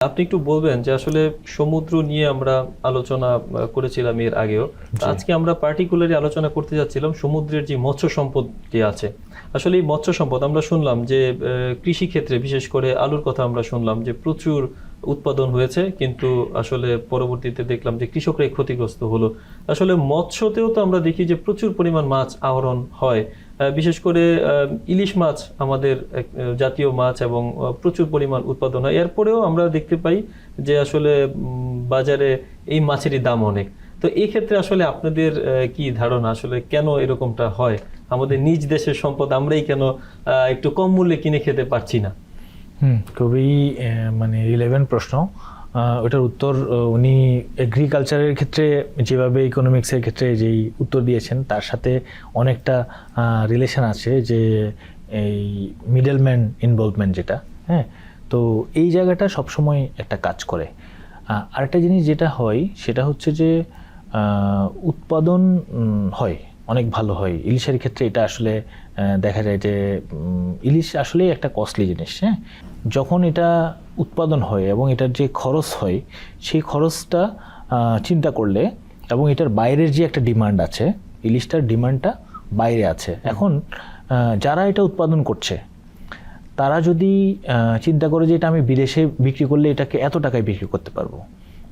আপনি একটু বলবেন যে আসলে সমুদ্র নিয়ে আমরা আলোচনা করেছিলাম এর আগেও। আজকে আমরা পার্টিকুলারলি আলোচনা করতে যাচ্ছিলাম সমুদ্রের যে মৎস্য সম্পদ যে আছে। আসলে এই মৎস্য সম্পদ আমরা শুনলাম যে আহ, কৃষি ক্ষেত্রে বিশেষ করে আলুর কথা আমরা শুনলাম যে প্রচুর উৎপাদন হয়েছে, কিন্তু আসলে পরবর্তীতে দেখলাম যে কৃষকরাই ক্ষতিগ্রস্ত হলো। আসলে মৎস্যতেও তো আমরা দেখি যে প্রচুর পরিমাণ মাছ আহরণ হয়। বিশেষ করে ইলিশ মাছ আমাদের জাতীয় মাছ এবং প্রচুর পরিমাণ উৎপাদন হয়। এরপরেও আমরা দেখতে পাই যে আসলে বাজারে এই মাছেরই দাম অনেক। তো এই ক্ষেত্রে আসলে আপনাদের কি ধারণা? আসলে কেন এরকমটা হয়? আমাদের নিজ দেশের সম্পদ আমরাই কেন একটু কম মূল্যে কিনে খেতে পারছি না? খুবই মানে রিলেভেন্ট প্রশ্ন। ওটার উত্তর উনি এগ্রিকালচারের ক্ষেত্রে, যেভাবে ইকোনমিক্সের ক্ষেত্রে যেই উত্তর দিয়েছেন, তার সাথে অনেকটা রিলেশন আছে যে, এই মিডলম্যান ইনভলভমেন্ট যেটা হ্যাঁ? তো এই জায়গাটা সবসময় একটা কাজ করে। আরেকটা জিনিস যেটা হয়, সেটা হচ্ছে যে উৎপাদন হয়। অনেক ভালো হয়। ইলিশের ক্ষেত্রে এটা আসলে দেখা যায় যে ইলিশ আসলেই একটা কস্টলি জিনিস হ্যাঁ? যখন এটা উৎপাদন হয় এবং এটার যে খরচ হয়, সেই খরচটা চিন্তা করলে এবং এটার বাইরের যে একটা ডিমান্ড আছে, ইলিশটার ডিমান্ডটা বাইরে আছে। এখন যারা এটা উৎপাদন করছে, তারা যদি চিন্তা করে যে এটা আমি বিদেশে বিক্রি করলে এটাকে এত টাকায় বিক্রি করতে পারব,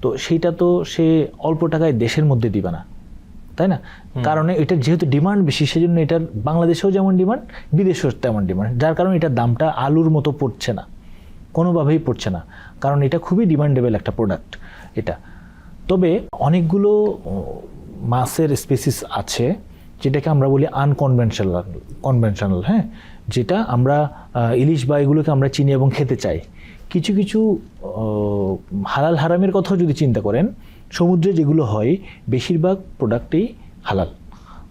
তো সেইটা তো সে অল্প টাকায় দেশের মধ্যে দিবে না। তাই না? কারণে এটার যেহেতু ডিমান্ড বেশি সেজন্য এটার বাংলাদেশেও যেমন ডিমান্ড বিদেশেও তেমন ডিমান্ড যার কারণে এটার দামটা আলুর মতো পড়ছে না। কোনোভাবেই পড়ছে না। কারণ এটা খুবই ডিমান্ডেবল একটা প্রোডাক্ট এটা। তবে অনেকগুলো মাছের স্পেসিস আছে যেটাকে আমরা বলি আনকনভেনশনাল কনভেনশনাল হ্যাঁ? যেটা আমরা ইলিশ বা এগুলোকে আমরা চিনি এবং খেতে চাই। কিছু কিছু হালাল হারামের কথাও যদি চিন্তা করেন সমুদ্রে যেগুলো হয়, বেশিরভাগ প্রোডাক্টেই হালাল।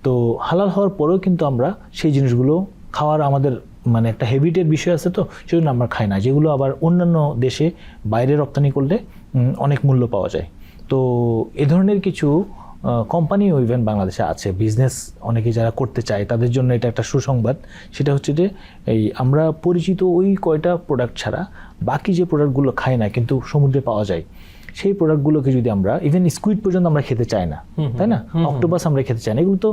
তো হালাল হওয়ার পরেও কিন্তু আমরা সেই জিনিসগুলো খাওয়ার আমাদের মানে একটা হেবিটের বিষয় আছে তো, সেজন্য আমরা খাই না। যেগুলো আবার অন্যান্য দেশে বাইরে রপ্তানি করলে অনেক মূল্য পাওয়া যায়। তো এ ধরনের কিছু কোম্পানিও ইভেন বাংলাদেশে আছে। বিজনেস অনেকে যারা করতে চায়, তাদের জন্য এটা একটা সুসংবাদ। সেটা হচ্ছে যে, এই আমরা পরিচিত ওই কয়টা প্রোডাক্ট ছাড়া বাকি যে প্রোডাক্টগুলো খাই না, কিন্তু সমুদ্রে পাওয়া যায়। সেই প্রোডাক্টগুলোকে যদি আমরা ইভেন স্কুইড পর্যন্ত আমরা খেতে চাই না তাই না? অক্টোপাস আমরা খেতে চাই না এগুলো তো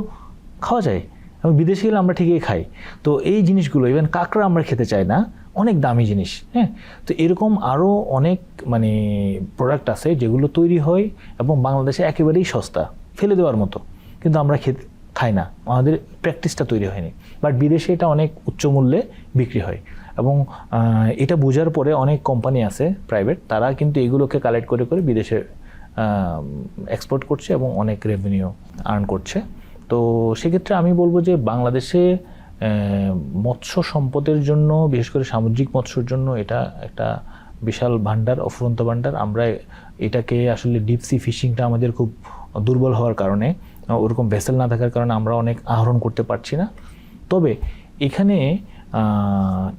খাওয়া যায়। এবং বিদেশে গেলে আমরা ঠিকই খাই। তো এই জিনিসগুলো ইভেন কাঁকড়া আমরা খেতে চাই না অনেক দামি জিনিস হ্যাঁ? তো এরকম আরও অনেক মানে প্রোডাক্ট আছে যেগুলো তৈরি হয় এবং বাংলাদেশে একেবারেই সস্তা ফেলে দেওয়ার মতো। কিন্তু আমরা খেতে খাই না। আমাদের প্র্যাকটিসটা তৈরি হয়নি। বাট বিদেশে এটা অনেক উচ্চ মূল্যে বিক্রি হয়। এবং এটা বোঝার পরে অনেক কোম্পানি আছে প্রাইভেট তারা কিন্তু এগুলোকে কালেক্ট করে করে বিদেশে এক্সপোর্ট করছে এবং অনেক রেভিনিউ আর্ন করছে। তো সেক্ষেত্রে আমি বলব যে বাংলাদেশে মৎস্য সম্পদের জন্য, বিশেষ করে সামুদ্রিক মৎস্যর জন্য এটা একটা বিশাল ভান্ডার অফুরন্ত ভান্ডার আমরা এটাকে আসলে ডিপ সি ফিশিংটা আমাদের খুব দুর্বল হওয়ার কারণে ওরকম ভেসেল না থাকার কারণে আমরা অনেক আহরণ করতে পারছি না। তবে এখানে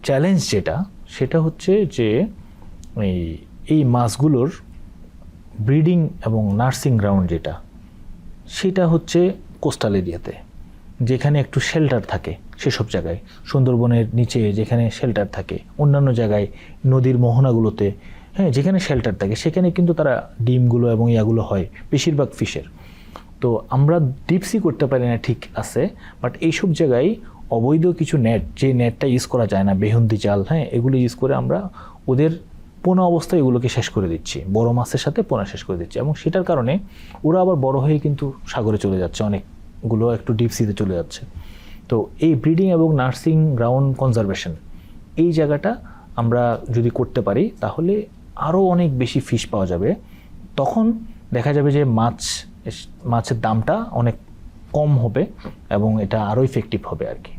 চ্যালেঞ্জ যেটা, সেটা হচ্ছে যে, এই এই মাছগুলোর ব্রিডিং এবং নার্সিং গ্রাউন্ড যেটা, সেটা হচ্ছে কোস্টাল এরিয়াতে যেখানে একটু শেল্টার থাকে সেসব জায়গায়। সুন্দরবনের নিচে যেখানে শেল্টার থাকে, অন্যান্য জায়গায় নদীর মোহনাগুলোতে হ্যাঁ যেখানে শেল্টার থাকে, সেখানে কিন্তু তারা ডিমগুলো এবং ইয়াগুলো হয়, বেশিরভাগ ফিশের তো আমরা ডিপসি করতে পারি না ঠিক আছে বাট এইসব জায়গায় অবৈধ কিছু নেট যে নেটটা ইউজ করা যায় না, বেহুন্দি জাল হ্যাঁ এগুলো ইউজ করে আমরা ওদের পোনা অবস্থায় এগুলোকে শেষ করে দিচ্ছি, বড় মাছের সাথে পোনা শেষ করে দিচ্ছি, এবং সেটার কারণে ওরা আবার বড় হয়ে কিন্তু সাগরে চলে যাচ্ছে, অনেকগুলো একটু ডিপসিতে চলে যাচ্ছে। তো এই ব্রিডিং এবং নার্সিং গ্রাউন্ড কনজারভেশন এই জায়গাটা আমরা যদি করতে পারি, তাহলে আরও অনেক বেশি ফিশ পাওয়া যাবে। তখন দেখা যাবে যে মাছ মাছের দামটা অনেক কম হবে এবং এটা আরও ইফেক্টিভ হবে আর কি।